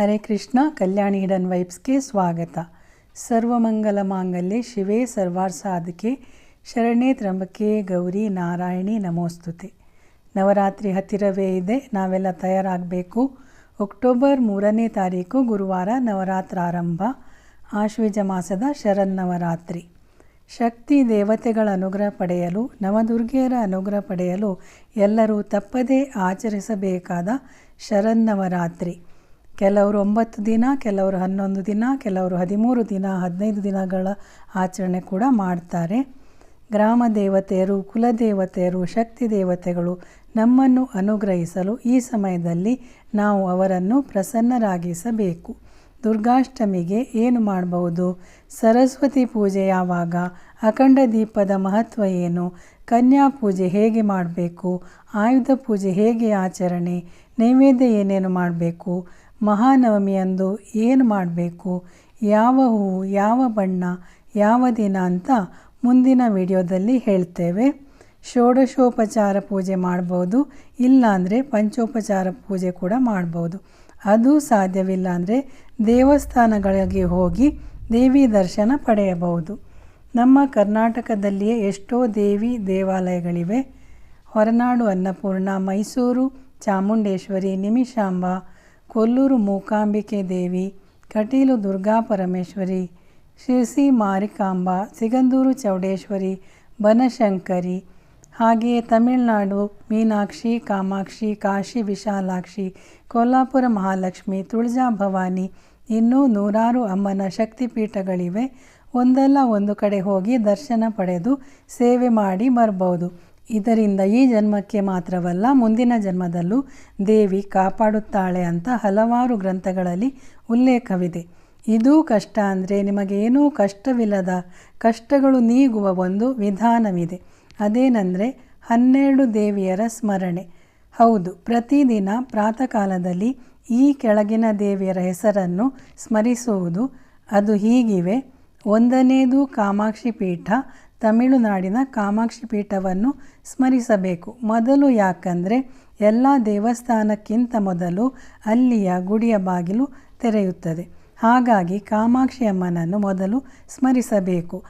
ಹರೇ ಕೃಷ್ಣ, ಕಲ್ಯಾಣಿ hidden ವೈಬ್ಸ್ಗೆ ಸ್ವಾಗತ. ಸರ್ವಮಂಗಲ ಮಾಂಗಲ್ಯ, ಶಿವೇ ಸರ್ವಾರ್ಸಾಧಕೆ ಶರಣೆ ತ್ರಂಬಕೆ ಗೌರಿ ನಾರಾಯಣಿ ನಮೋಸ್ತುತೆ. ನವರಾತ್ರಿ ಹತ್ತಿರವೇ ಇದೆ, ನಾವೆಲ್ಲ ತಯಾರಾಗಬೇಕು. ಅಕ್ಟೋಬರ್ ಮೂರನೇ ತಾರೀಕು ಗುರುವಾರ ನವರಾತ್ರ ಆರಂಭ ಆಶ್ವಿಜ ಮಾಸದ ಶರನ್ನವರಾತ್ರಿ ಶಕ್ತಿ ದೇವತೆಗಳ ಅನುಗ್ರಹ ಪಡೆಯಲು, ನವದುರ್ಗೆಯರ ಅನುಗ್ರಹ ಪಡೆಯಲು ಎಲ್ಲರೂ ತಪ್ಪದೇ ಆಚರಿಸಬೇಕಾದ ಶರನ್ನವರಾತ್ರಿ ಕೆಲವರು ಒಂಬತ್ತು ದಿನ, ಕೆಲವರು ಹನ್ನೊಂದು ದಿನ, ಕೆಲವರು ಹದಿಮೂರು ದಿನ, ಹದಿನೈದು ದಿನಗಳ ಆಚರಣೆ ಕೂಡ ಮಾಡ್ತಾರೆ. ಗ್ರಾಮ ದೇವತೆಯರು ಕುಲದೇವತೆಯರು ಶಕ್ತಿ ದೇವತೆಗಳು ನಮ್ಮನ್ನು ಅನುಗ್ರಹಿಸಲು ಈ ಸಮಯದಲ್ಲಿ ನಾವು ಅವರನ್ನು ಪ್ರಸನ್ನರಾಗಿಸಬೇಕು. ದುರ್ಗಾಷ್ಟಮಿಗೆ ಏನು ಮಾಡಬಹುದು? ಸರಸ್ವತಿ ಪೂಜೆ ಯಾವಾಗ? ಅಖಂಡ ದೀಪದ ಮಹತ್ವ ಏನು? ಕನ್ಯಾ ಪೂಜೆ ಹೇಗೆ ಮಾಡಬೇಕು? ಆಯುಧ ಪೂಜೆ ಹೇಗೆ ಆಚರಣೆ? ನೈವೇದ್ಯ ಏನೇನು ಮಾಡಬೇಕು? ಮಹಾನವಮಿಯಂದು ಏನು ಮಾಡಬೇಕು? ಯಾವ ಹೂವು, ಯಾವ ಬಣ್ಣ, ಯಾವ ದಿನ ಅಂತ ಮುಂದಿನ ವಿಡಿಯೋದಲ್ಲಿ ಹೇಳ್ತೇವೆ. ಷೋಡಶೋಪಚಾರ ಪೂಜೆ ಮಾಡ್ಬೋದು, ಇಲ್ಲಾಂದರೆ ಪಂಚೋಪಚಾರ ಪೂಜೆ ಕೂಡ ಮಾಡ್ಬೋದು. ಅದು ಸಾಧ್ಯವಿಲ್ಲ ಅಂದರೆ ದೇವಸ್ಥಾನಗಳಿಗೆ ಹೋಗಿ ದೇವಿ ದರ್ಶನ ಪಡೆಯಬಹುದು. ನಮ್ಮ ಕರ್ನಾಟಕದಲ್ಲಿಯೇ ಎಷ್ಟೋ ದೇವಿ ದೇವಾಲಯಗಳಿವೆ. ಹೊರನಾಡು ಅನ್ನಪೂರ್ಣ, ಮೈಸೂರು, ಚಾಮುಂಡೇಶ್ವರಿ, ನಿಮಿಷಾಂಬ ಕೊಲ್ಲೂರು ಮೂಕಾಂಬಿಕೆ ದೇವಿ, ಕಟೀಲು ದುರ್ಗಾ ಪರಮೇಶ್ವರಿ, ಶಿರ್ಸಿ ಮಾರಿಕಾಂಬ, ಸಿಗಂದೂರು ಚೌಡೇಶ್ವರಿ, ಬನಶಂಕರಿ, ಹಾಗೆಯೇ ತಮಿಳುನಾಡು, ಮೀನಾಕ್ಷಿ, ಕಾಮಾಕ್ಷಿ, ಕಾಶಿ ವಿಶಾಲಾಕ್ಷಿ, ಕೊಲ್ಲಾಪುರ ಮಹಾಲಕ್ಷ್ಮಿ, ತುಳಜಾ ಭವಾನಿ, ಇನ್ನೂ ನೂರಾರು ಅಮ್ಮನ ಶಕ್ತಿಪೀಠಗಳಿವೆ. ಒಂದಲ್ಲ ಒಂದು ಕಡೆ ಹೋಗಿ ದರ್ಶನ ಪಡೆದು ಸೇವೆ ಮಾಡಿ ಬರಬಹುದು ಇದರಿಂದ ಈ ಜನ್ಮಕ್ಕೆ ಮಾತ್ರವಲ್ಲ, ಮುಂದಿನ ಜನ್ಮದಲ್ಲೂ ದೇವಿ ಕಾಪಾಡುತ್ತಾಳೆ ಅಂತ ಹಲವಾರು ಗ್ರಂಥಗಳಲ್ಲಿ ಉಲ್ಲೇಖವಿದೆ. ಇದೂ ಕಷ್ಟ ಅಂದರೆ ನಿಮಗೇನೂ ಕಷ್ಟವಿಲ್ಲದ ಕಷ್ಟಗಳು ನೀಗುವ ಒಂದು ವಿಧಾನವಿದೆ. ಅದೇನೆಂದರೆ ಹನ್ನೆರಡು ದೇವಿಯರ ಸ್ಮರಣೆ. ಹೌದು, ಪ್ರತಿದಿನ ಪ್ರಾತಃಕಾಲದಲ್ಲಿ ಈ ಕೆಳಗಿನ ದೇವಿಯರ ಹೆಸರನ್ನು ಸ್ಮರಿಸುವುದು ಅದು ಹೀಗಿವೆ. ಒಂದನೇದು ಕಾಮಾಕ್ಷಿ ಪೀಠ ತಮಿಳುನಾಡಿನ ಕಾಮಾಕ್ಷಿ ಪೀಠವನ್ನು ಸ್ಮರಿಸಬೇಕು. ಮೊದಲು ಯಾಕಂದರೆ ಎಲ್ಲ ದೇವಸ್ಥಾನಕ್ಕಿಂತ ಮೊದಲು ಅಲ್ಲಿಯ ಗುಡಿಯ ಬಾಗಿಲು ತೆರೆಯುತ್ತದೆ. ಹಾಗಾಗಿ ಕಾಮಾಕ್ಷಿ ಅಮ್ಮನನ್ನು ಮೊದಲು ಸ್ಮರಿಸಬೇಕು.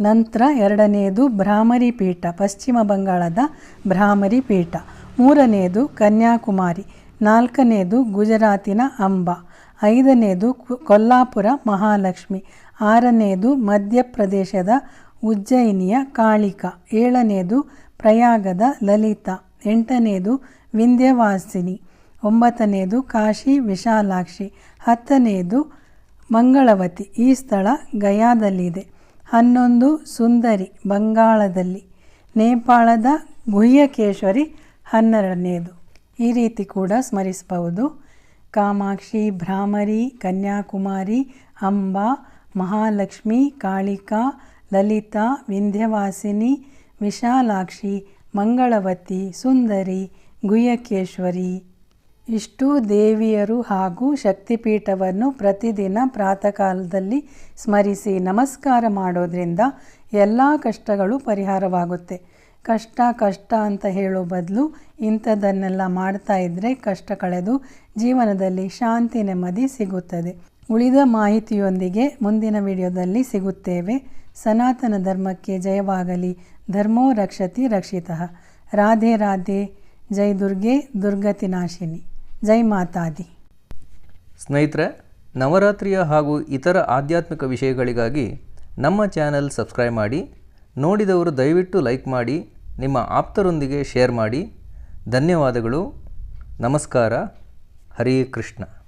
ನಂತರ ಎರಡನೆಯದು ಭ್ರಾಮರಿ ಪೀಠ, ಪಶ್ಚಿಮ ಬಂಗಾಳದ ಭ್ರಾಮರಿ ಪೀಠ. ಮೂರನೆಯದು ಕನ್ಯಾಕುಮಾರಿ ನಾಲ್ಕನೆಯದು ಗುಜರಾತಿನ ಅಂಬ ಐದನೆಯದು ಕೊಲ್ಲಾಪುರ ಮಹಾಲಕ್ಷ್ಮಿ ಆರನೆಯದು ಮಧ್ಯಪ್ರದೇಶದ ಉಜ್ಜಯಿನಿಯ ಕಾಳಿಕ. ಏಳನೆಯದು ಪ್ರಯಾಗದ ಲಲಿತಾ. ಎಂಟನೆಯದು ವಿಂಧ್ಯವಾಸಿನಿ. ಒಂಬತ್ತನೆಯದು ಕಾಶಿ ವಿಶಾಲಾಕ್ಷಿ. ಹತ್ತನೆಯದು ಮಂಗಳವತಿ. ಈ ಸ್ಥಳ ಗಯಾದಲ್ಲಿದೆ. ಹನ್ನೊಂದು ಸುಂದರಿ ಬಂಗಾಳದಲ್ಲಿ. ನೇಪಾಳದ ಗುಹ್ಯಕೇಶ್ವರಿ ಹನ್ನೆರಡನೆಯದು ಈ ರೀತಿ ಕೂಡ ಸ್ಮರಿಸಬಹುದು. ಕಾಮಾಕ್ಷಿ, ಭ್ರಾಮರಿ, ಕನ್ಯಾಕುಮಾರಿ, ಅಂಬಾ, ಮಹಾಲಕ್ಷ್ಮಿ, ಕಾಳಿಕಾ ಲಲಿತಾ, ವಿಂಧ್ಯವಾಸಿನಿ, ವಿಶಾಲಾಕ್ಷಿ, ಮಂಗಳವತಿ, ಸುಂದರಿ ಗುಯಕೇಶ್ವರಿ ಇಷ್ಟು ದೇವಿಯರು ಹಾಗೂ ಶಕ್ತಿಪೀಠವನ್ನು ಪ್ರತಿದಿನ ಪ್ರಾತಃಕಾಲದಲ್ಲಿ ಸ್ಮರಿಸಿ ನಮಸ್ಕಾರ ಮಾಡೋದ್ರಿಂದ ಎಲ್ಲ ಕಷ್ಟಗಳು ಪರಿಹಾರವಾಗುತ್ತೆ. ಕಷ್ಟ ಕಷ್ಟ ಅಂತ ಹೇಳೋ ಬದಲು ಇಂಥದ್ದನ್ನೆಲ್ಲ ಮಾಡ್ತಾ ಇದ್ದರೆ ಕಷ್ಟ ಕಳೆದು ಜೀವನದಲ್ಲಿ ಶಾಂತಿ ನೆಮ್ಮದಿ ಸಿಗುತ್ತದೆ. ಉಳಿದ ಮಾಹಿತಿಯೊಂದಿಗೆ ಮುಂದಿನ ವಿಡಿಯೋದಲ್ಲಿ ಸಿಗುತ್ತೇವೆ. ಸನಾತನ ಧರ್ಮಕ್ಕೆ ಜಯವಾಗಲಿ. ಧರ್ಮೋ ರಕ್ಷತಿ ರಕ್ಷಿತಃ. ರಾಧೆ ರಾಧೆ. ಜೈ ದುರ್ಗೆ, ದುರ್ಗತಿ ನಾಶಿನಿ. ಜೈ ಮಾತಾದಿ. ಸ್ನೇಹಿತರೆ, ನವರಾತ್ರಿಯ ಹಾಗೂ ಇತರ ಆಧ್ಯಾತ್ಮಿಕ ವಿಷಯಗಳಿಗಾಗಿ ನಮ್ಮ ಚಾನೆಲ್ ಸಬ್ಸ್ಕ್ರೈಬ್ ಮಾಡಿ, ನೋಡಿದವರು ದಯವಿಟ್ಟು ಲೈಕ್ ಮಾಡಿ, ನಿಮ್ಮ ಆಪ್ತರೊಂದಿಗೆ ಶೇರ್ ಮಾಡಿ. ಧನ್ಯವಾದಗಳು. ನಮಸ್ಕಾರ. ಹರಿ ಕೃಷ್ಣ.